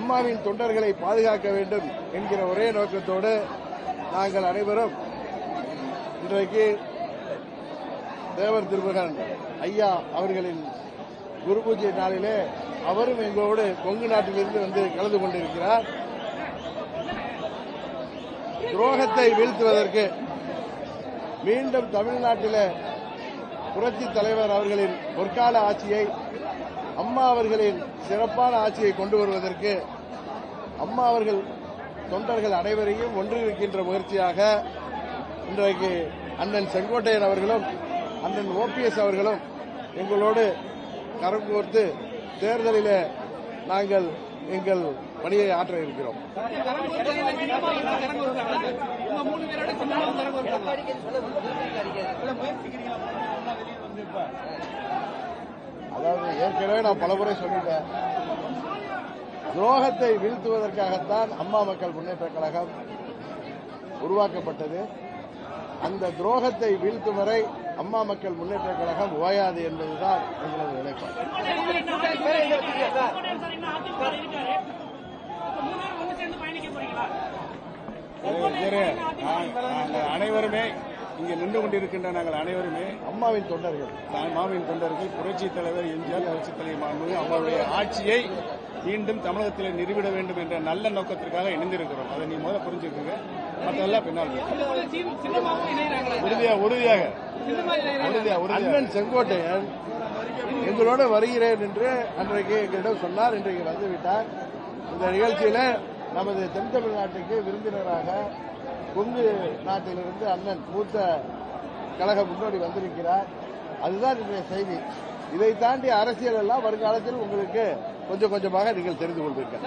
அம்மாவின் தொண்டர்களை பாதுகாக்க வேண்டும் என்கிற ஒரே நோக்கத்தோடு நாங்கள் அனைவரும் இன்றைக்கு தேவர் திருமகன் ஐயா அவர்களின் குரு பூஜை நாளிலே அவரும் எங்களோடு கொங்கு நாட்டிலிருந்து வந்து கலந்து கொண்டிருக்கிறார். துரோகத்தை வீழ்த்துவதற்கு மீண்டும் தமிழ்நாட்டில் புரட்சி தலைவர் அவர்களின் பொற்கால ஆட்சியை அம்மா அவர்களின் சிறப்பான ஆட்சியை கொண்டு வருவதற்கு அம்மா அவர்கள் தொண்டர்கள் அனைவரையும் ஒன்றிருக்கின்ற முயற்சியாக இன்றைக்கு அண்ணன் செங்கோட்டையன் அவர்களும் அண்ணன் ஓபிஎஸ் அவர்களும் எங்களோடு கரம் கோர்த்து தேர்தலில் நாங்கள் எங்கள் பணியை ஆற்ற இருக்கிறோம். அதாவது ஏற்கனவே நான் பலமுறை சொல்லிட்டேன். துரோகத்தை வீழ்த்துவதற்காகத்தான் அம்மா மக்கள் முன்னேற்ற கழகம் உருவாக்கப்பட்டது. அந்த துரோகத்தை வீழ்த்தும் வரை அம்மா மக்கள் முன்னேற்ற கழகம் ஓயாது என்பதுதான் எங்களது நிலைப்பாடு அனைவருமே இங்கே நின்று கொண்டிருக்கின்ற நாங்கள் அனைவருமே அம்மாவின் தொண்டர்கள். நான் மாவின் தொண்டர்கள் புரட்சி தலைவர் எம்ஜிஆர் புரட்சி தலைவர் மாண்புமிகு அவருடைய ஆட்சியை மீண்டும் தமிழகத்தில் நிறுவிட வேண்டும் என்ற நல்ல நோக்கத்திற்காக இணைந்திருக்கிறோம். அதை நீ முதல்ல புரிஞ்சுக்கோங்க. மற்றதெல்லாம் பின்னால். உறுதியாக. உறுதியா உறுதியாக அண்ணன் செங்கோட்டையன் எங்களோட வருகிறேன் என்று அன்றைக்கு எங்களிடம் சொன்னார். இன்றைக்கு வந்துவிட்டார். இந்த நிகழ்ச்சியில நமது தென் தமிழ்நாட்டுக்கு விருந்தினராக கொங்கு நாட்டிலிருந்து அண்ணன் மூத்த கழக முன்னோடி வந்திருக்கிறார். அதுதான் இன்றைய செய்தி. இதை தாண்டி அரசியல் எல்லாம் வருங்காலத்தில் உங்களுக்கு கொஞ்சம் கொஞ்சமாக நீங்கள் தெரிந்து கொள்வீர்கள்.